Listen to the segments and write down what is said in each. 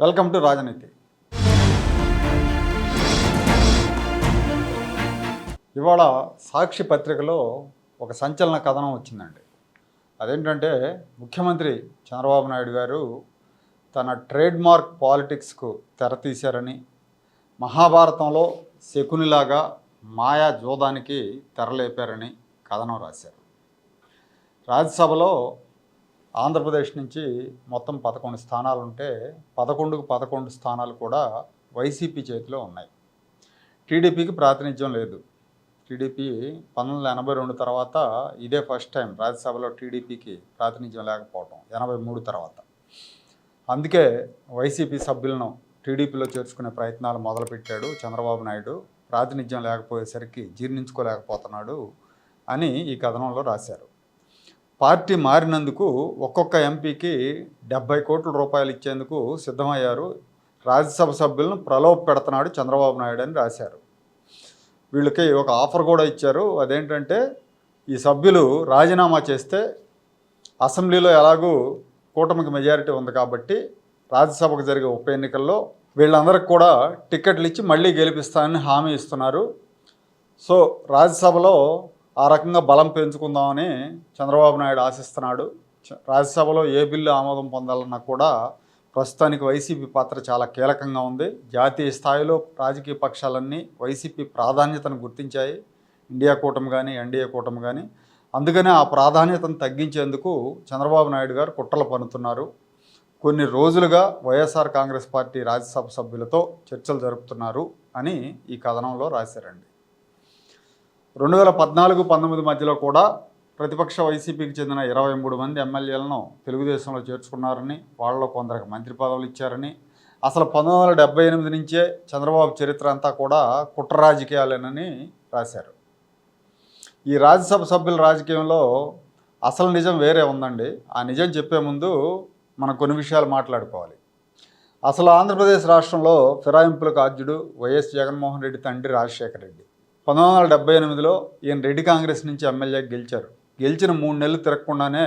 Welcome to రాజనీతి. ఇవాళ సాక్షి పత్రికలో ఒక సంచలన కథనం వచ్చిందండి. అదేంటంటే ముఖ్యమంత్రి చంద్రబాబు నాయుడు గారు తన ట్రేడ్ మార్క్ పాలిటిక్స్కు తెర తీశారని మహాభారతంలో శకునిలాగా మాయా జోదానికి తెరలేపారని కథనం రాశారు. రాజ్యసభలో ఆంధ్రప్రదేశ్ నుంచి మొత్తం పదకొండు స్థానాలు ఉంటే పదకొండుకు పదకొండు స్థానాలు కూడా వైసీపీ చేతిలో ఉన్నాయి. టీడీపీకి ప్రాతినిధ్యం లేదు. టీడీపీ పంతొమ్మిది వందల ఎనభై రెండు తర్వాత ఇదే ఫస్ట్ టైం రాజ్యసభలో టీడీపీకి ప్రాతినిధ్యం లేకపోవటం ఎనభై మూడు తర్వాత. అందుకే వైసీపీ సభ్యులను టీడీపీలో చేర్చుకునే ప్రయత్నాలు మొదలుపెట్టాడు చంద్రబాబు నాయుడు. ప్రాతినిధ్యం లేకపోయేసరికి జీర్ణించుకోలేకపోతున్నాడు అని ఈ కథనంలో రాశారు. పార్టీ మారినందుకు ఒక్కొక్క ఎంపీకి డెబ్బై కోట్ల రూపాయలు ఇచ్చేందుకు సిద్ధమయ్యారు. రాజ్యసభ సభ్యులను ప్రలోభ పెడుతున్నాడు చంద్రబాబు నాయుడు అని రాశారు. వీళ్ళకి ఒక ఆఫర్ కూడా ఇచ్చారు. అదేంటంటే ఈ సభ్యులు రాజీనామా చేస్తే అసెంబ్లీలో ఎలాగూ కూటమికి మెజారిటీ ఉంది కాబట్టి రాజ్యసభకు జరిగే ఉప ఎన్నికల్లో వీళ్ళందరికి కూడా టికెట్లు ఇచ్చి మళ్ళీ గెలిపిస్తానని హామీ ఇస్తున్నారు. సో రాజ్యసభలో ఆ రకంగా బలం పెంచుకుందామని చంద్రబాబు నాయుడు ఆశిస్తున్నాడు. చ- రాజ్యసభలో ఏ బిల్లు ఆమోదం పొందాలన్నా కూడా ప్రస్తుతానికి వైసీపీ పాత్ర చాలా కీలకంగా ఉంది. జాతీయ స్థాయిలో రాజకీయ పక్షాలన్నీ వైసీపీ ప్రాధాన్యతను గుర్తించాయి. ఇండియా కూటమి కానీ ఎన్డీఏ కూటమి కానీ అందుకనే ఆ ప్రాధాన్యతను తగ్గించేందుకు చంద్రబాబు నాయుడు గారు కుట్రలు పన్నుతున్నారు. కొన్ని రోజులుగా వైఎస్ఆర్ కాంగ్రెస్ పార్టీ రాజ్యసభ సభ్యులతో చర్చలు జరుపుతున్నారు అని ఈ కథనంలో రాశారండి. రెండు వేల పద్నాలుగు పంతొమ్మిది మధ్యలో కూడా ప్రతిపక్ష వైసీపీకి చెందిన ఇరవై మూడు మంది ఎమ్మెల్యేలను తెలుగుదేశంలో చేర్చుకున్నారని వాళ్ళలో కొందరికి మంత్రి పదవులు ఇచ్చారని అసలు పంతొమ్మిది వందల డెబ్బై ఎనిమిది నుంచే చంద్రబాబు చరిత్ర అంతా కూడా కుట్ర రాజకీయాలేనని రాశారు. ఈ రాజ్యసభ సభ్యుల రాజకీయంలో అసలు నిజం వేరే ఉందండి. ఆ నిజం చెప్పే ముందు మనం కొన్ని విషయాలు మాట్లాడుకోవాలి. అసలు ఆంధ్రప్రదేశ్ రాష్ట్రంలో ఫిరాయింపులకు ఆద్యుడు వైఎస్ జగన్మోహన్ రెడ్డి తండ్రి రాజశేఖర రెడ్డి. పంతొమ్మిది వందల డెబ్బై ఎనిమిదిలో ఈయన రెడ్డి కాంగ్రెస్ నుంచి ఎమ్మెల్యే గెలిచారు. గెలిచిన మూడు నెలలు తిరగకుండానే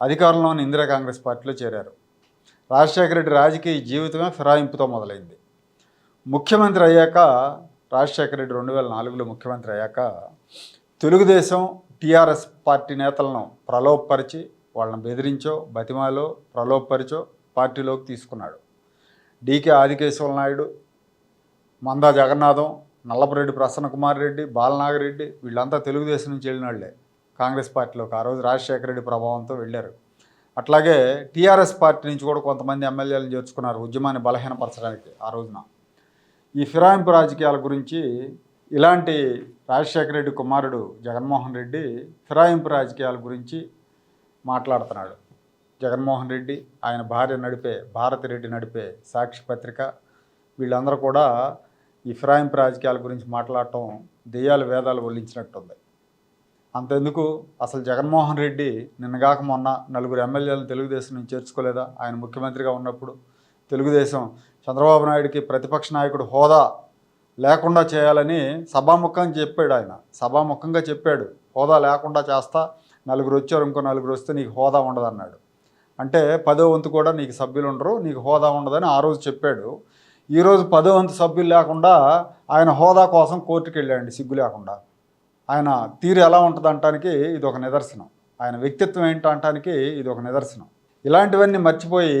అధికారంలోని ఇందిరా కాంగ్రెస్ పార్టీలో చేరారు. రాజశేఖర రెడ్డి రాజకీయ జీవితమే ఫిరాయింపుతో మొదలైంది. ముఖ్యమంత్రి అయ్యాక రాజశేఖర రెడ్డి రెండు వేల నాలుగులో ముఖ్యమంత్రి అయ్యాక తెలుగుదేశం టీఆర్ఎస్ పార్టీ నేతలను ప్రలోభపరిచి వాళ్ళని బెదిరించో బతిమాలో ప్రలోభపరిచో పార్టీలోకి తీసుకున్నాడు. డీకే ఆదికేశ్వర నాయుడు మందా జగన్నాథం నల్లపురెడ్డి ప్రసన్న కుమార్ రెడ్డి బాలనాగరెడ్డి వీళ్ళంతా తెలుగుదేశం నుంచి వెళ్ళిన వాళ్ళే కాంగ్రెస్ పార్టీలోకి ఆ రోజు రాజశేఖర రెడ్డి ప్రభావంతో వెళ్ళారు. అట్లాగే టీఆర్ఎస్ పార్టీ నుంచి కూడా కొంతమంది ఎమ్మెల్యేలను చేర్చుకున్నారు ఉద్యమాన్ని బలహీనపరచడానికి ఆ రోజున. ఈ ఫిరాయింపు రాజకీయాల గురించి ఇలాంటి రాజశేఖర రెడ్డి కుమారుడు జగన్మోహన్ రెడ్డి ఫిరాయింపు రాజకీయాల గురించి మాట్లాడుతున్నాడు. జగన్మోహన్ రెడ్డి ఆయన భార్య నడిపే భారతిరెడ్డి నడిపే సాక్షి పత్రిక వీళ్ళందరూ కూడా ఈ రాజకీయాల గురించి మాట్లాడటం దెయ్యాలు వేదాలు ఒల్లించినట్టుంది అంతెందుకు? అసలు జగన్మోహన్ రెడ్డి నిన్నగాక మొన్న నలుగురు ఎమ్మెల్యేలను తెలుగుదేశం నుంచి చేర్చుకోలేదా? ఆయన ముఖ్యమంత్రిగా ఉన్నప్పుడు తెలుగుదేశం చంద్రబాబు నాయుడికి ప్రతిపక్ష నాయకుడు హోదా లేకుండా చేయాలని సభాముఖం చెప్పాడు ఆయన. సభాముఖంగా చెప్పాడు హోదా లేకుండా చేస్తా నలుగురు వచ్చారు ఇంకో నలుగురు వస్తే నీకు హోదా ఉండదన్నాడు. అంటే పదో వంతు కూడా నీకు సభ్యులు ఉండరు నీకు హోదా ఉండదని ఆ రోజు చెప్పాడు. ఈరోజు పదో వంతు సభ్యులు లేకుండా ఆయన హోదా కోసం కోర్టుకు వెళ్ళాడండి సిగ్గు లేకుండా. ఆయన తీరు ఎలా ఉంటుంది అంటానికి ఇది ఒక నిదర్శనం. ఆయన వ్యక్తిత్వం ఏంటంటానికి ఇది ఒక నిదర్శనం. ఇలాంటివన్నీ మర్చిపోయి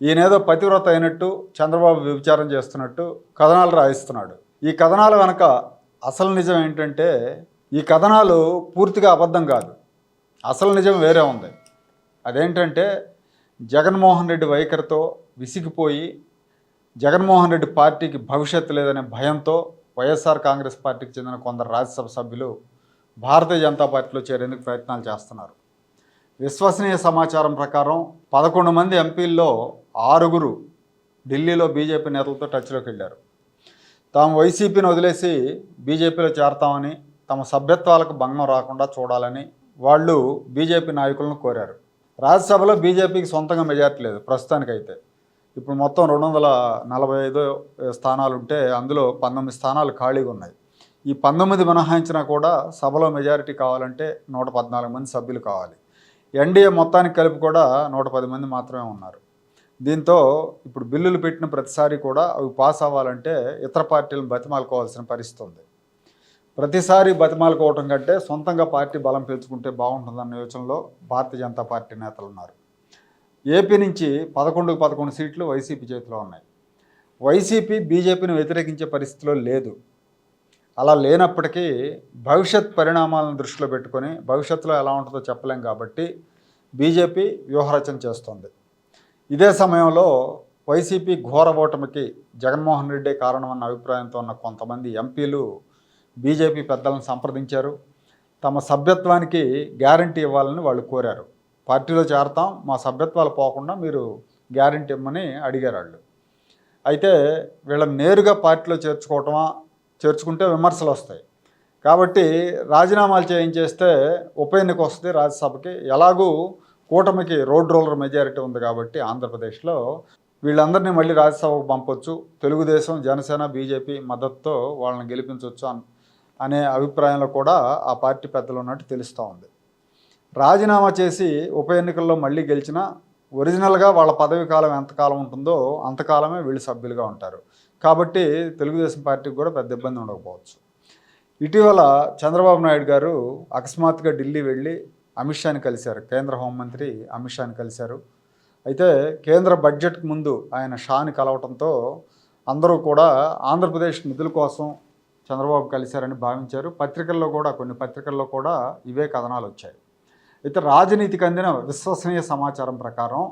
ఈయనేదో పతివ్రత అయినట్టు చంద్రబాబు వ్యభిచారం చేస్తున్నట్టు కథనాలు రాయిస్తున్నాడు. ఈ కథనాల వెనక అసలు నిజం ఏంటంటే ఈ కథనాలు పూర్తిగా అబద్ధం కాదు. అసలు నిజం వేరే ఉంది. అదేంటంటే జగన్మోహన్ రెడ్డి వైఖరితో విసిగిపోయి జగన్మోహన్ రెడ్డి పార్టీకి భవిష్యత్తు లేదనే భయంతో వైఎస్ఆర్ కాంగ్రెస్ పార్టీకి చెందిన కొందరు రాజ్యసభ సభ్యులు భారతీయ జనతా పార్టీలో చేరేందుకు ప్రయత్నాలు చేస్తున్నారు. విశ్వసనీయ సమాచారం ప్రకారం పదకొండు మంది ఎంపీల్లో ఆరుగురు ఢిల్లీలో బీజేపీ నేతలతో టచ్లోకి వెళ్ళారు. తాము వైసీపీని వదిలేసి బీజేపీలో చేరతామని తమ సభ్యత్వాలకు భంగం రాకుండా చూడాలని వాళ్ళు బీజేపీ నాయకులను కోరారు. రాజ్యసభలో బీజేపీకి సొంతంగా మెజార్టీ లేదు ప్రస్తుతానికైతే. ఇప్పుడు మొత్తం రెండు వందల నలభై ఐదు స్థానాలు ఉంటే అందులో పంతొమ్మిది స్థానాలు ఖాళీగా ఉన్నాయి ఈ పంతొమ్మిది మినహాయించినా కూడా సభలో మెజారిటీ కావాలంటే నూట పద్నాలుగు మంది సభ్యులు కావాలి. ఎన్డీఏ మొత్తానికి కలిపి కూడా నూట పది మంది మాత్రమే ఉన్నారు. దీంతో ఇప్పుడు బిల్లులు పెట్టిన ప్రతిసారి కూడా అవి పాస్ అవ్వాలంటే ఇతర పార్టీలను బతిమాలుకోవాల్సిన పరిస్థితి ఉంది. ప్రతిసారి బతిమాలుకోవటం కంటే సొంతంగా పార్టీ బలం పెంచుకుంటే బాగుంటుందన్న యోచనలో భారతీయ జనతా పార్టీ నేతలు ఉన్నారు ఏపీ నుంచి పదకొండుకు పదకొండు సీట్లు వైసీపీ చేతిలో ఉన్నాయి. వైసీపీ బీజేపీని వ్యతిరేకించే పరిస్థితిలో లేదు. అలా లేనప్పటికీ భవిష్యత్ పరిణామాలను దృష్టిలో పెట్టుకొని భవిష్యత్తులో ఎలా ఉంటుందో చెప్పలేం కాబట్టి బీజేపీ వ్యూహరచన చేస్తోంది. ఇదే సమయంలో వైసీపీ ఘోర ఓటమికి జగన్మోహన్ రెడ్డే కారణమన్న అభిప్రాయంతో ఉన్న కొంతమంది ఎంపీలు బీజేపీ పెద్దలను సంప్రదించారు. తమ సభ్యత్వానికి గ్యారంటీ ఇవ్వాలని వాళ్ళు కోరారు. పార్టీలో చేరతాం మా సభ్యత్వాలు పోకుండా మీరు గ్యారంటీ ఇవ్వమని అడిగారు వాళ్ళు. అయితే వీళ్ళని నేరుగా పార్టీలో చేర్చుకోవటమా చేర్చుకుంటే విమర్శలు వస్తాయి. కాబట్టి రాజీనామాలు చేయించేస్తే ఉప ఎన్నిక వస్తుంది రాజ్యసభకి. ఎలాగూ కూటమికి రోడ్ రోలర్ మెజారిటీ ఉంది కాబట్టి ఆంధ్రప్రదేశ్లో వీళ్ళందరినీ మళ్ళీ రాజ్యసభకు పంపొచ్చు. తెలుగుదేశం జనసేన బీజేపీ మద్దతుతో వాళ్ళని గెలిపించవచ్చు అనే అభిప్రాయంలో కూడా ఆ పార్టీ పెద్దలు ఉన్నట్టు తెలుస్తూ ఉంది. రాజీనామా చేసి ఉప ఎన్నికల్లో మళ్ళీ గెలిచినా ఒరిజినల్గా వాళ్ళ పదవి కాలం ఎంతకాలం ఉంటుందో అంతకాలమే వీళ్ళు సభ్యులుగా ఉంటారు. కాబట్టి తెలుగుదేశం పార్టీకి కూడా పెద్ద ఇబ్బంది ఉండకపోవచ్చు. ఇటీవల చంద్రబాబు నాయుడు గారు అకస్మాత్తుగా ఢిల్లీ వెళ్ళి అమిత్ షాని కలిశారు. కేంద్ర హోంమంత్రి అమిత్ షాని కలిశారు. అయితే కేంద్ర బడ్జెట్కు ముందు ఆయన షాని కలవటంతో అందరూ కూడా ఆంధ్రప్రదేశ్ నిధుల కోసం చంద్రబాబు కలిశారని భావించారు. పత్రికల్లో కూడా కొన్ని పత్రికల్లో కూడా ఇవే కథనాలు వచ్చాయి. అయితే రాజనీతికి అందిన విశ్వసనీయ సమాచారం ప్రకారం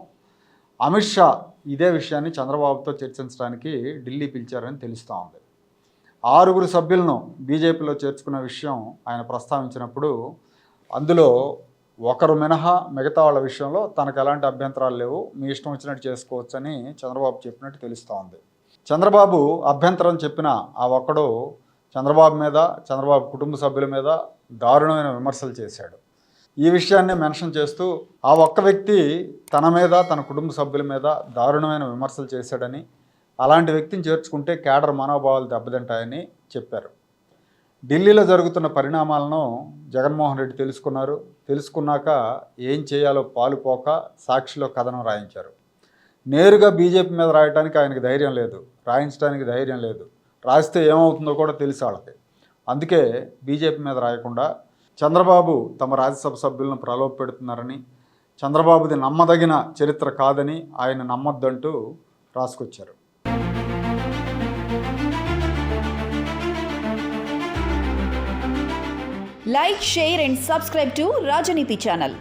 అమిత్ షా ఇదే విషయాన్ని చంద్రబాబుతో చర్చించడానికి ఢిల్లీ పిలిచారని తెలుస్తూ ఉంది. ఆరుగురు సభ్యులను బీజేపీలో చేర్చుకున్న విషయం ఆయన ప్రస్తావించినప్పుడు అందులో ఒకరు మినహా మిగతా వాళ్ళ విషయంలో తనకు ఎలాంటి అభ్యంతరాలు లేవు మీ ఇష్టం వచ్చినట్టు చేసుకోవచ్చని చంద్రబాబు చెప్పినట్టు తెలుస్తూ ఉంది. చంద్రబాబు అభ్యంతరం చెప్పిన ఆ ఒక్కడు చంద్రబాబు మీద చంద్రబాబు కుటుంబ సభ్యుల మీద దారుణమైన విమర్శలు చేశాడు. ఈ విషయాన్ని మెన్షన్ చేస్తూ ఆ ఒక్క వ్యక్తి తన మీద తన కుటుంబ సభ్యుల మీద దారుణమైన విమర్శలు చేశాడని అలాంటి వ్యక్తిని చేర్చుకుంటే కేడర్ మనోభావాలు దెబ్బతింటాయని చెప్పారు. ఢిల్లీలో జరుగుతున్న పరిణామాలను జగన్మోహన్ రెడ్డి తెలుసుకున్నారు. తెలుసుకున్నాక ఏం చేయాలో పాలుపోక సాక్షిలో కథనం రాయించారు. నేరుగా బీజేపీ మీద రాయడానికి ఆయనకు ధైర్యం లేదు. రాయించడానికి ధైర్యం లేదు. రాస్తే ఏమవుతుందో కూడా తెలిసి వాళ్ళకి అందుకే బీజేపీ మీద రాయకుండా చంద్రబాబు తమ రాజ్యసభ సభ్యులను ప్రలోభ పెడుతున్నారని చంద్రబాబుది నమ్మదగిన చరిత్ర కాదని ఆయన నమ్మొద్దంటూ రాసుకొచ్చారు. Like share and subscribe to Rajaneethi channel